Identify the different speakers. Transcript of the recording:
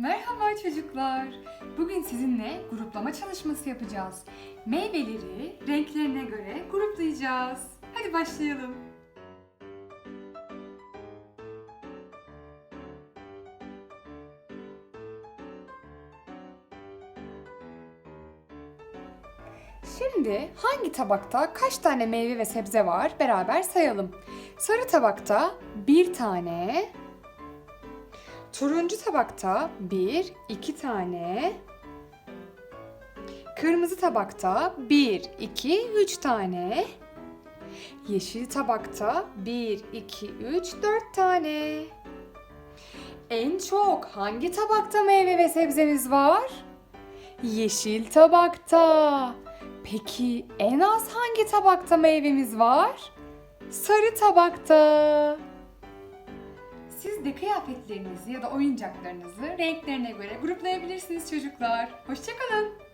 Speaker 1: Merhaba çocuklar. Bugün sizinle gruplama çalışması yapacağız. Meyveleri renklerine göre gruplayacağız. Hadi başlayalım. Şimdi hangi tabakta kaç tane meyve ve sebze var beraber sayalım. Sarı tabakta bir tane, Turuncu tabakta 1, 2 tane. Kırmızı tabakta 1, 2, 3 tane. Yeşil tabakta 1, 2, 3, 4 tane. En çok hangi tabakta meyve ve sebzemiz var? Yeşil tabakta. Peki en az hangi tabakta meyvemiz var? Sarı tabakta. Siz de kıyafetlerinizi ya da oyuncaklarınızı renklerine göre gruplayabilirsiniz çocuklar. Hoşçakalın.